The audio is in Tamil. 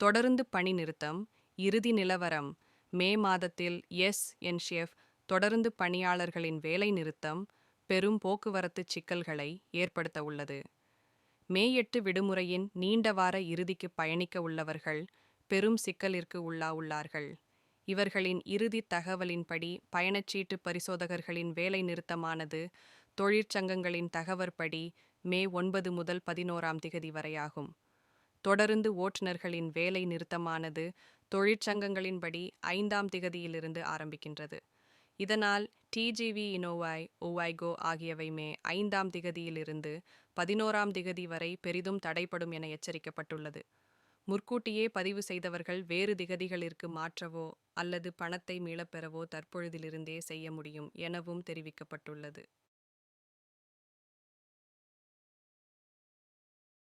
தொடருந்து பணி நிறுத்தம் இறுதி நிலவரம் மே மாதத்தில் எஸ் என்ஷெஃப் தொடருந்து பணியாளர்களின் வேலை நிறுத்தம் பெரும் போக்குவரத்து சிக்கல்களை ஏற்படுத்த உள்ளது. மே எட்டு விடுமுறையின் நீண்ட வார இறுதிக்கு பயணிக்க உள்ளவர்கள் பெரும் சிக்கலிற்கு உள்ளா உள்ளார்கள். இவர்களின் இறுதி தகவலின்படி பயணச்சீட்டு பரிசோதகர்களின் வேலை நிறுத்தமானது தொழிற்சங்கங்களின் தகவற்படி மே ஒன்பது முதல் பதினோராம் திகதி வரையாகும். தொடருந்து ஓட்டுநர்களின் வேலை நிறுத்தமானது தொழிற்சங்கங்களின்படி ஐந்தாம் திகதியிலிருந்து ஆரம்பிக்கின்றது. இதனால் டிஜிவி இனோவாய் ஓவாய்கோ ஆகியவை மே ஐந்தாம் திகதியிலிருந்து பதினோராம் திகதி வரை பெரிதும் தடைப்படும் என எச்சரிக்கப்பட்டுள்ளது. முற்கூட்டியே பதிவு செய்தவர்கள் வேறு திகதிகளிற்கு மாற்றவோ அல்லது பணத்தை மீளப்பெறவோ தற்பொழுதிலிருந்தே செய்ய முடியும் எனவும் தெரிவிக்கப்பட்டுள்ளது.